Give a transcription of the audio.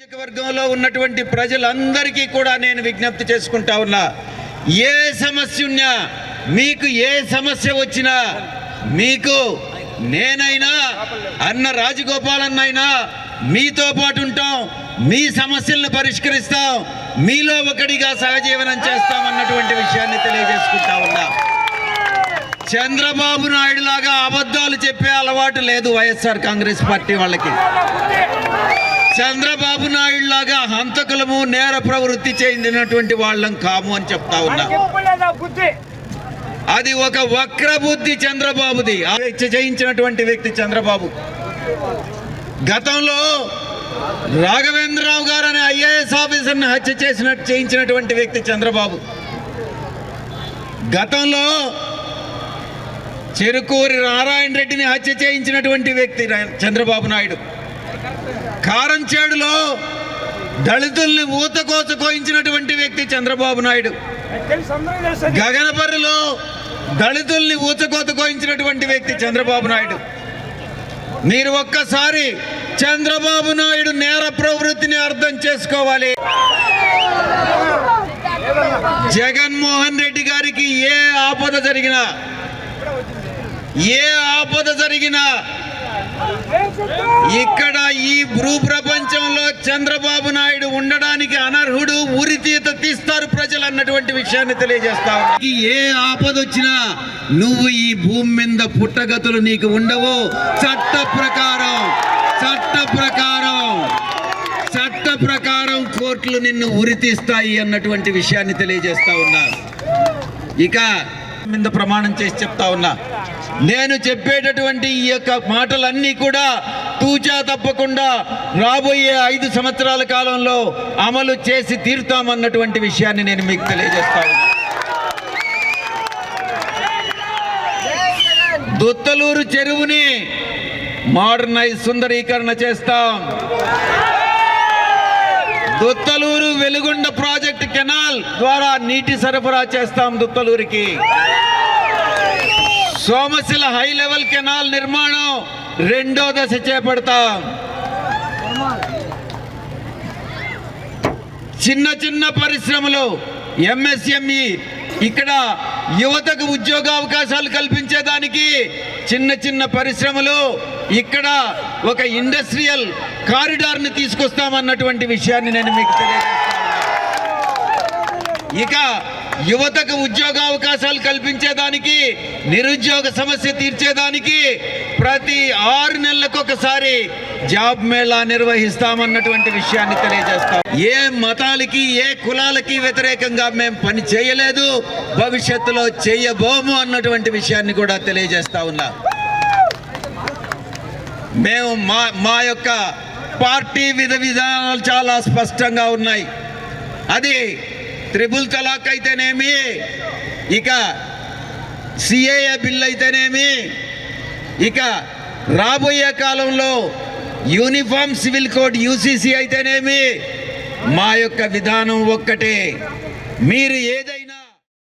నియోజకవర్గంలో ఉన్నటువంటి ప్రజలందరికీ కూడా నేను విజ్ఞప్తి చేసుకుంటా ఉన్నా ఏ సమస్య ఉన్నా మీకు ఏ సమస్య వచ్చినా మీకు నేనైనా అన్న రాజగోపాలన్నైనా మీతో పాటు ఉంటాం మీ సమస్యలను పరిష్కరిస్తాం మీలో ఒకటిగా సహజీవనం చేస్తాం అన్నటువంటి విషయాన్ని తెలియజేసుకుంటా ఉన్నా. చంద్రబాబు నాయుడు లాగా అబద్ధాలు చెప్పే అలవాటు లేదు వైఎస్ఆర్ కాంగ్రెస్ పార్టీ వాళ్ళకి. చంద్రబాబు నాయుడు లాగా హంతకులము నేర ప్రవృత్తి చెందినటువంటి వాళ్ళం కాము అని చెప్తా ఉన్నా. అది ఒక వక్ర బుద్ధి చంద్రబాబుది. చేయించినటువంటి వ్యక్తి చంద్రబాబు. గతంలో రాఘవేంద్రరావు గారు అనే ఐఏఎస్ ఆఫీసర్ని హత్య చేసినట్టు చేయించినటువంటి వ్యక్తి చంద్రబాబు. గతంలో చెరుకూరి నారాయణ రెడ్డిని హత్య చేయించినటువంటి వ్యక్తి చంద్రబాబు నాయుడు. కారంచేడులో దళితుల్ని ఊతకోత కోయించినటువంటి వ్యక్తి చంద్రబాబు నాయుడు. గగనపర్రిలో దళితుల్ని ఊచకోత కోయించినటువంటి వ్యక్తి చంద్రబాబు నాయుడు. మీరు ఒక్కసారి చంద్రబాబు నాయుడు నేర ప్రవృత్తిని అర్థం చేసుకోవాలి. జగన్మోహన్ రెడ్డి గారికి ఏ ఆపద జరిగినా ఏ ఆపద జరిగినా ఇక్కడ ఈ భూ ప్రపంచంలో చంద్రబాబు నాయుడు ఉండడానికి అనర్హుడు ఉరితీత తీస్తారు ప్రజలు అన్నటువంటి విషయాన్ని తెలియజేస్తా ఏ ఆపద వచ్చినా నువ్వు ఈ భూమి మీద పుట్టగతులు నీకు ఉండవు. చట్ట ప్రకారం చట్ట ప్రకారం చట్ట ప్రకారం కోర్టులు నిన్ను ఉరితీస్తాయి అన్నటువంటి విషయాన్ని తెలియజేస్తా ఉన్నా. ఇక మీద ప్రమాణం చేసి చెప్తా ఉన్నా. నేను చెప్పేటటువంటి ఈ యొక్క మాటలన్నీ కూడా తూచా తప్పకుండా రాబోయే ఐదు సంవత్సరాల కాలంలో అమలు చేసి తీరుతామన్నటువంటి విషయాన్ని నేను మీకు తెలియజేస్తాను దుత్తలూరు చెరువుని మోడర్నైజ్ సుందరీకరణ చేస్తాం. దుత్తలూరు వెలుగొండ ప్రాజెక్ట్ కెనాల్ ద్వారా నీటి సరఫరా చేస్తాం దుత్తలూరికి. సోమశిల హై లెవెల్ కెనాల్ నిర్మాణం రెండో దశ చేపడతాం. చిన్న చిన్న పరిశ్రమలు ఎంఎస్ఎంఈ ఇక్కడ యువతకు ఉద్యోగ అవకాశాలు కల్పించేదానికి చిన్న చిన్న పరిశ్రమలు ఇక్కడ ఒక ఇండస్ట్రియల్ కారిడార్ని తీసుకొస్తామన్నటువంటి విషయాన్ని నేను మీకు తెలియజేస్తాను ఇక యువతకు ఉద్యోగ అవకాశాలు కల్పించేదానికి నిరుద్యోగ సమస్య తీర్చేదానికి ప్రతి ఆరు నెలలకు ఒకసారి జాబ్ మేళా నిర్వహిస్తామన్నటువంటి విషయాన్ని తెలియజేస్తాం. ఏ మతాలకి ఏ కులాలకి వ్యతిరేకంగా మేము పని చేయలేదు భవిష్యత్తులో చేయబోము అన్నటువంటి విషయాన్ని కూడా తెలియజేస్తా ఉన్నా. మేము మా మా యొక్క పార్టీ విధ విధానాలు చాలా స్పష్టంగా ఉన్నాయి. అది త్రిబుల్ తలాక్ అయితేనేమి? ఇక సిఏఏ బిల్ అయితేనేమి? ఇక రాబోయే కాలంలో యూనిఫామ్ సివిల్ కోడ్ యూసీసీ అయితేనేమి? మా యొక్క విధానం ఒక్కటే. మీరు ఏదైనా